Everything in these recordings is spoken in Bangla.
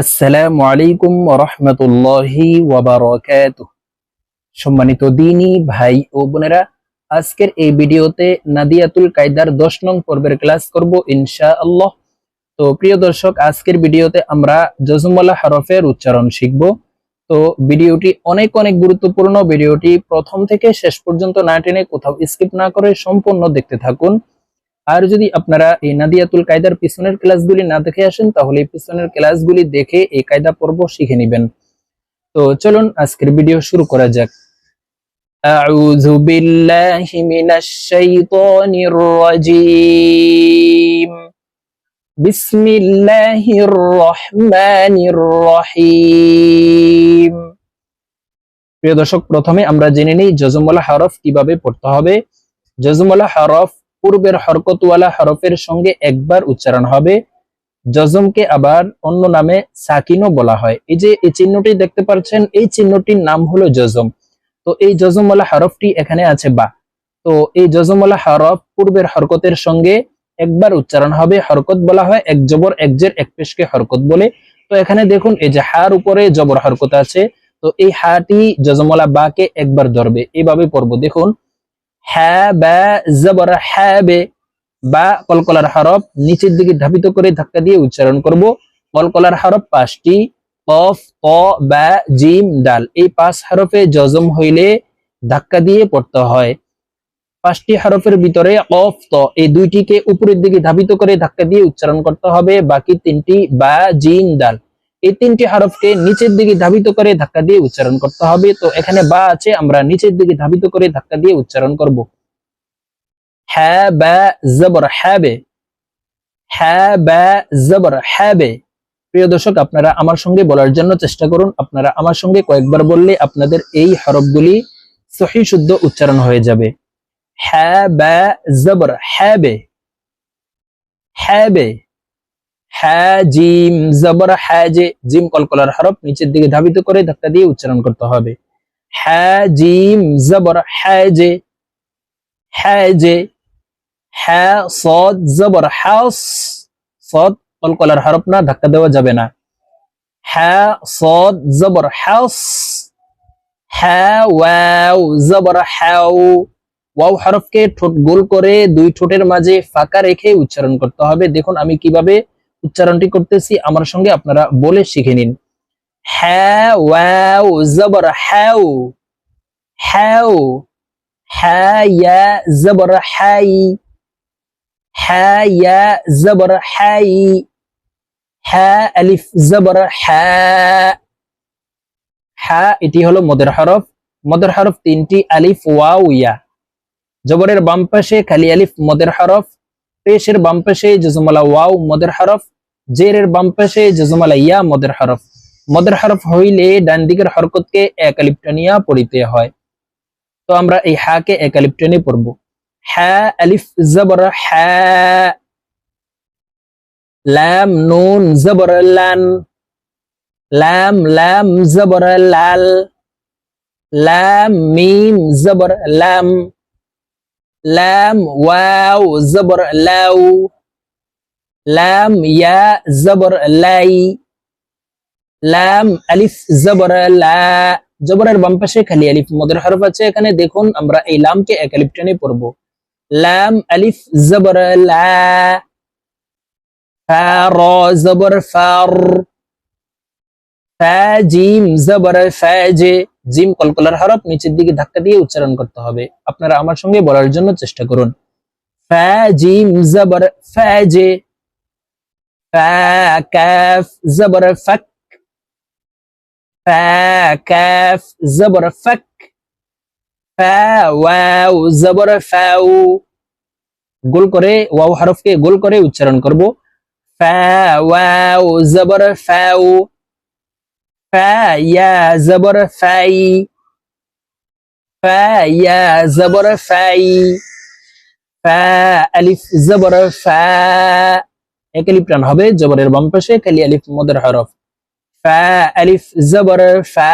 আসসালামু আলাইকুম রহমতুল্লাহি সম্মানিত দিনী ভাই ও বোনেরা, আজকের এই ভিডিওতে নাদিয়াতুল কায়দার দশ নং পর্বের ক্লাস করব ইনশা আল্লাহ তো প্রিয় দর্শক, আজকের ভিডিওতে আমরা জজমওয়ালা হরফের উচ্চারণ শিখব। তো ভিডিওটি অনেক অনেক গুরুত্বপূর্ণ, ভিডিওটি প্রথম থেকে শেষ পর্যন্ত না টেনে কোথাও স্কিপ না করে সম্পূর্ণ দেখতে থাকুন। আর যদি আপনারা এই নাদিয়াতুল কায়দার পিছনের ক্লাসগুলি না দেখে আসেন তাহলে এই পিছনের ক্লাসগুলি দেখে এই কায়দা পর্ব শিখে নেবেন তো চলুন আজকের ভিডিও শুরু করা যাক أعوذ بالله من الشيطان الرجيم بسم الله الرحمن الرحيم প্রিয় দর্শক প্রথমে আমরা জেনে নিই জজমওয়ালা হরফ কিভাবে পড়তে হবে জজমওয়ালা হরফ পূর্বের হরকতওয়ালা হরফের সঙ্গে একবার উচ্চারণ হবে। জজমকে আবার অন্য নামে সাকিনও বলা হয়। এই যে এই চিহ্নটি দেখতে পাচ্ছেন, এই চিহ্নটির নাম হলো জজম তো এই জজমওয়ালা হরফটি এখানে আছে বা। তো এই জজমওয়ালা হরফ পূর্বের হরকতের সঙ্গে একবার উচ্চারণ হবে। হরকত বলা হয় এক জবর এক জের এক পেশকে হরকত বলে। তো এখানে দেখুন, এই যে হার উপরে জবর হরকত আছে। তো এই হাটি জজমওয়ালা বাকে একবার ধরবে। এইভাবে পড়ব। দেখুন বা বে কলকলার হরফ নিচের দিকে ধাপিত করে ধাক্কা দিয়ে উচ্চারণ করব। কলকলার হরফ পাঁচটি, কফ, ক, বা, জিম, ডাল। এই পাঁচ হরফে জজম হইলে ধাক্কা দিয়ে পড়তে হয়। পাঁচটি হরফের ভিতরে অফ ত, এই দুইটিকে উপরের দিকে ধাবিত করে ধাক্কা দিয়ে উচ্চারণ করতে হবে। বাকি তিনটি, বা, জিম, ডাল। এই তিনটি হরফকে নিচের দিকে ধাবিত করে ধাক্কা দিয়ে উচ্চারণ করতে হবে। তো এখানে বা আছে, আমরা নিচের দিকে ধাবিত করে ধাক্কা দিয়ে উচ্চারণ করব। হ্যাঁ হ্যাঁ প্রিয় দর্শক, আপনারা আমার সঙ্গে বলার জন্য চেষ্টা করুন। আপনারা আমার সঙ্গে কয়েকবার বললে আপনাদের এই হরফগুলি সহি, শুদ্ধ উচ্চারণ হয়ে যাবে। হ্যাঁ বা জবর হ্যাবে হ্যাবে হ্যাঁ জিম জবর হ্যাঁ যে জিম কলকলার হরফ নিচের দিকে ধাবিত করে ধাক্কা দিয়ে উচ্চারণ করতে হবে। হ্যাঁ জিম জবর হ্যাঁ যে হ্যাঁ যে হ্যাঁ সদ, জবর সদ কলকলার হরফ না, ধাক্কা দেওয়া যাবে না। হ্যাঁ সদ, জবর হ্যাস হ্যাঁ ওয়াও, জবর হ্যাও ওয়াও হরফকে ঠোঁট গোল করে দুই ঠোঁটের মাঝে ফাঁকা রেখে উচ্চারণ করতে হবে। দেখুন আমি কীভাবে উচ্চারণটি করতেছি, আমার সঙ্গে আপনারা বলে শিখে নিন। হ্যাঁ ওয়াও, জবর, হ্যাও হ্যাও হ্যাঁ জবর, হাই হ্যাঁ জবর, হাই হ্যাঁ আলিফ, জবর হ্যাঁ। হ্যাঁ এটি হলো মদের হরফ। মদের হরফ তিনটি, আলিফ, ওয়াও, ইয়া। জবরের বাম পাশে খালি আলিফ, মদের হরফ। পেশের বাম পাশে জজমালা ওয়াও, মদের হরফ। জেরের বাম পাশে জজমালা ইয়া, মদের হরফ। মদের হরফ হইলে ডান দিকের হরকতকে এক আলিফ পড়িতে হয়। তো আমরা এই হাকে এক আলিফ পড়ব। হ্যাঁ আলিফ, জবর হ্যাঁ। লাম, নুন, জবর, লান। লাম লাম, জবর, লাল। লাম, মিম, জবর, লাম। লাম ওয়াও জবর লাউ লাম ইয়া জবর লাই লাম আলিফ জবর লা জবরের বাম পাশে খালি আলিফ মদের হরফ আছে এখানে। দেখুন, আমরা এই লামকে এক আলিফ টেনে পড়ব। লাম আলিফ জবর লা ফা র জবর ফা জিম জবর ফাজে জিম, কলকলার হরফ নিচের দিকে ধাক্কা দিয়ে উচ্চারণ করতে হবে। আপনারা আমার সঙ্গে বলার জন্য চেষ্টা করুন। ফা জিম জবর ফাজে ফা কাফ জবর ফাক ফা কাফ জবর ফাক ফা ওয়াও জবর ফাউ গোল করে, ওয়াও হরফকে গোল করে উচ্চারণ করব। ফা ওয়াও জবর ফাউ ফা ইয়া জবর ফাই ফা ইয়া জবর ফাই ফা আলিফ জবর ফা এক আলিফ টান হবে জবরের বাম পাশে খালি আলিফ মদের হরফ ফা আলিফ জবর ফা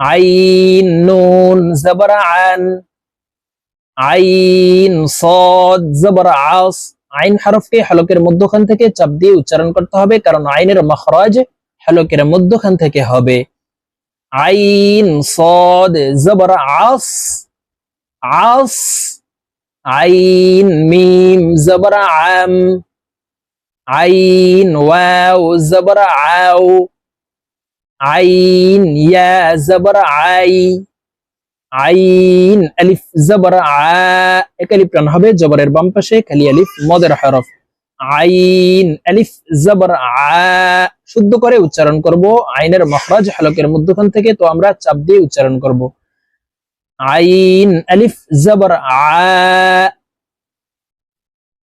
আইন নুন জবর আন আইন صاد জবর আস আইন হরফকে হলকের মধ্যখান থেকে চাপ দিয়ে উচ্চারণ করতে হবে কারণ আইনের মখরাজ হলকের মধ্যখান থেকে হবে আইন, সদ, জবর, আস আস, আইন, মিম, জবর, আম, আইন, ওয়াও, জবর, আও, আইন, ইয়া, জবর, আই, আইন, আলিফ, জবর, আ, এক আলিফ টান হবে, জবরের বাম পাশে খালি আলিফ, মদের হরফ। আইন, আলিফ, জবর, আ, শুদ্ধ করে উচ্চারণ করব। আইনের মখরাজ হলকের মধ্যখান থেকে তো আমরা চাপ দিয়ে উচ্চারণ করব। আইন, আলিফ, জবর, আ,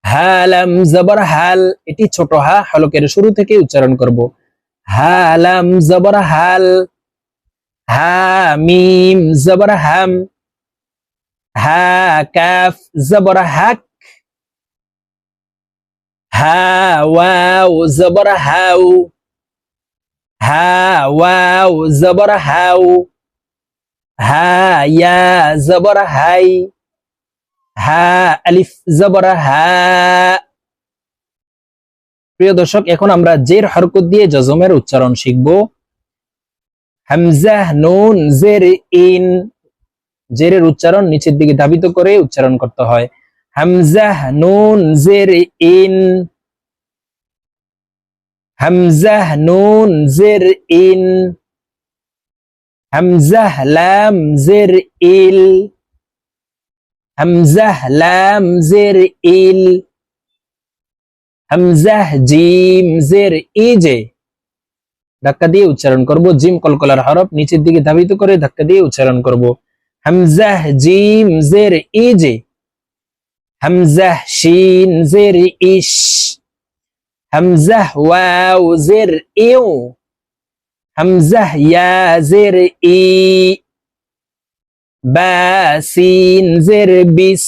হালাম, জবর, হাল, এটি ছোট হা, হলকের শুরু থেকে উচ্চারণ করব। হালাম, জবর, হাল, হা, মিম, জবর, হাম, হা, কাফ, জবর, হাক হা ওয়াও, জবর হাউ হা ওয়াও, জবর হাউ হা ইয়া, জবর হাই। হা আলিফ, জবর হা প্রিয় দর্শক, এখন আমরা জের হরকত দিয়ে জজমের উচ্চারণ শিখব। হামজা নুন, জের, ইন। জেরের উচ্চারণ নিচের দিকে ধাবিত করে উচ্চারণ করতে হয়। হামজা নুন জের ইন। হামজা নুন জের ইন। হামজা লাম জের ইল। হামজাহ লাম জের ইল। হামজাহ জিম জের ইজে। ধাক্কা দিয়ে উচ্চারণ করব, জিম কলকলার হরফ নিচের দিকে ধাবিত করে ধাক্কা দিয়ে উচ্চারণ করব। হামজাহ জিম জের ইজে। হামজাহ শিন জের ইশ হামজাহ ওয়াও জের ইউ হামজাহ ইয়া জের ই বা সিন জের বিস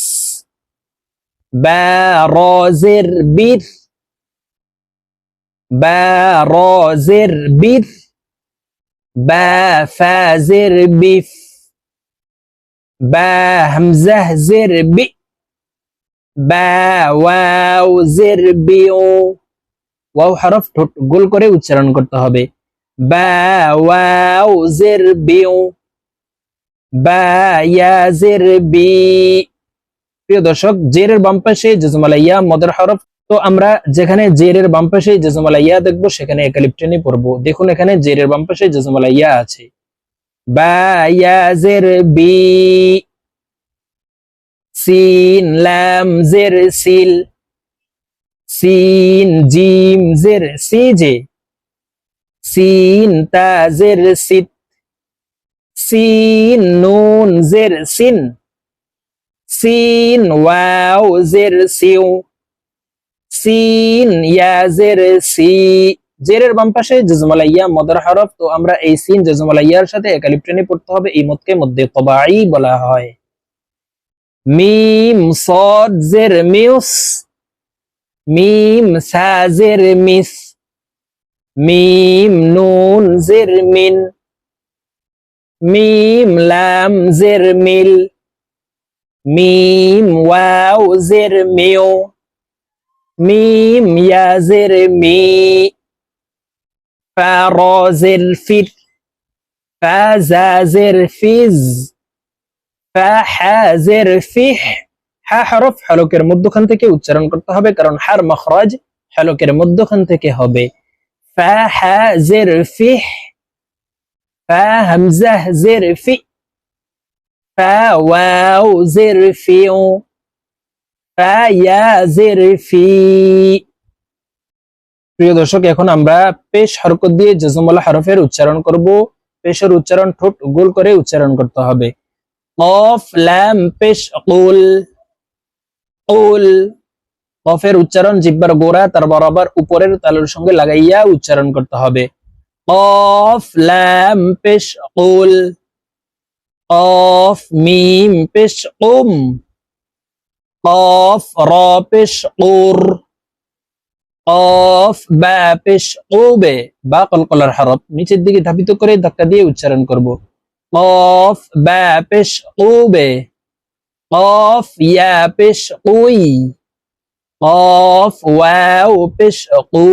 বা র জের বির বা র জের বির বা ফা জের বিফ বা হামজাহ জের বি বা ওয়াও, জের বিও ওয়াও হরফ ঠোঁট গোল করে উচ্চারণ করতে হবে। প্রিয় দর্শক, জেরের বাম পাশে জজমালা ইয়া মদের হরফ। তো আমরা যেখানে জেরের বাম পাশে জজমালা ইয়া দেখব, সেখানে একালিপ টেনে পড়ব। দেখুন এখানে জেরের বাম পাশে জজমালা ইয়া আছে। বা, ইয়া, জের, বি। সিন লাম জের, সিল। সিন, জিম, জের, সিজে। সিন, তা, জের সিন, নুন, জের, সিন। সিন, ওয়াও, জের, সিউ। সিন, ইয়া, জের, সি। জেরের বাম পাশে জজমালা ইয়া মদর হরফ। তো আমরা এই সিন জজমালা ইয়ার সাথে একালিপ টেনে পড়তে হবে। এই মতকে মধ্যে তবাই বলা হয়। মিম সদ জের মিউস, মিম সা মিস, মিম নুন জের মিন, মিম লাম জের মিল, মিম ওয়াও জের মিও মিম ইয়া জের মি, ফা র জের জের ফিজ। ফা হা জের ফিহ হা হরফ হলকের মধ্যখান থেকে উচ্চারণ করতে হবে, কারণ হার মখরাজ হলকের মধ্যখান থেকে হবে। প্রিয় দর্শক, এখন আমরা পেশ হরকত দিয়ে জজমলা হরফের উচ্চারণ করব। পেশের উচ্চারণ ঠোঁট গোল করে উচ্চারণ করতে হবে। কফ লাম পেশ কুল কুল কফের উচ্চারণ জিব্বার গোড়া, তার বরাবর উপরের তালুর সঙ্গে লাগাইয়া উচ্চারণ করতে হবে। কফ লাম পেশ কুল কফ মিম পেশ কুম কফ র পেশ কুর কফ বা পেশ কুবে বা কলকলার হরফ নিচের দিকে ধাবিত করে ধাক্কা দিয়ে উচ্চারণ করব। কফ বা পেশ কুবে কফ ইয়া পেশ কুই কফ ওয়াও পেশ কু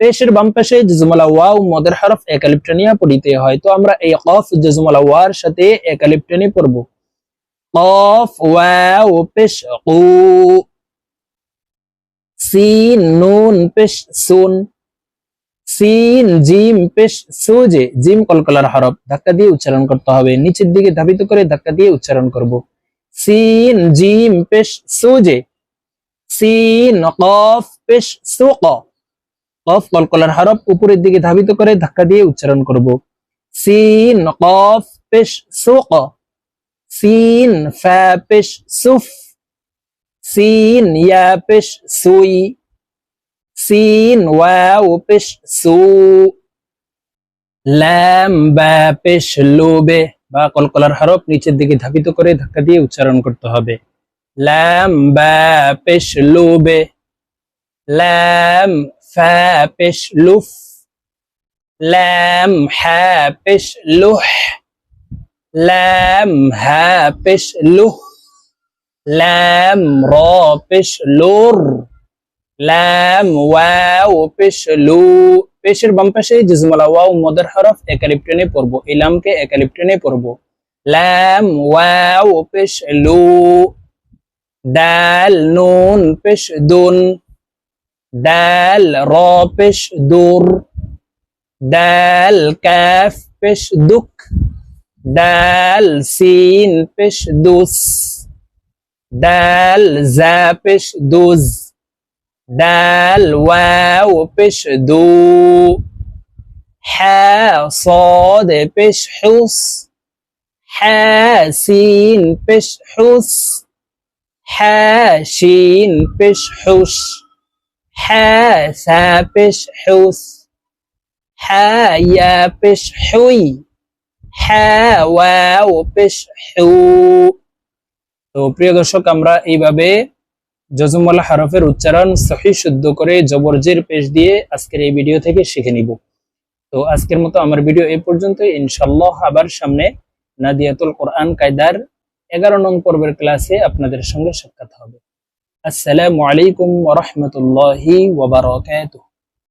পেশের বাম পাশে জজমালা ওয়াও মদের হরফ একালিপ্টানিয়া পড়িতে হয় তো আমরা এই কফ জজমালা ওয়ার সাথে একালিপ্টানি পড়ব কফ ওয়াও পেশ কু সিন নুন পেশ সুন সিন, জিম, পেশ, সুজে, জিম, কলকলার হরফ, ধাক্কা দিয়ে উচ্চারণ করতে হবে। নিচের দিকে ধাবিত করে ধাক্কা দিয়ে উচ্চারণ করব। সিন, জিম, পেশ, সুজে। সিন, কফ, পেশ, সুক। কফ, কলকলার হরফ উপরের দিকে ধাবিত করে ধাক্কা দিয়ে উচ্চারণ করব। সিন, কফ, পেশ, সুক। সিন, ফা, পেশ, সুফ। সিন, ইয়া, পেশ, সুই। সিন, ওয়াও, পেশ, সু। ল্যাম, বা, পেশ লোবে বা কলকলার হরফ নিচের দিকে ধাবিত করে ধাক্কা দিয়ে উচ্চারণ করতে হবে। ল্যাম, বা, পেশ লোবে ল্যাম, ফা, পেশ, লুফ। ল্যাম হা পেশ, লুহ। ল্যাম হা পেশ, লুহ। ল্যাম, র, পেশ, লোর। লাম ওয়াও পেশ লু পেশের বাম পাশে জিজমালা ওয়াও মদের হরফ একালিপ্টনে পড়ব এই লামকে একালিপ্টনে পড়ব লাম ওয়াও পেশ লু দাল নুন পেশ দুন দাল র পেশ দুর দাল কাফ পেশ দুক দাল সিন পেশ দুস দাল জা পেশ দুজ ডাল ওয়াও পেশ দু হ্যা সদ পেশ হুস হাসিন পেশ হুস হাসিন পেশ হুস হাসা পেশ হুস হায়া পেশ হুই হাওয়াও পেশ হু তো প্রিয় দর্শক, আমরা এইভাবে জজমওয়ালা হরফের উচ্চারণ সহি শুদ্ধ করে জবরজের পেশ দিয়ে আজকের এই ভিডিও থেকে শিখে নিব। তো আজকের মতো আমার ভিডিও এ পর্যন্ত ইনশাল্লাহ আবার সামনে নাদিয়াতুল কোরআন কায়দার এগারো নং পর্বের ক্লাসে আপনাদের সঙ্গে সাক্ষাৎ হবে। আসসালামু আলাইকুম ওরহমতুল্লাহি ওবরাকাতুহ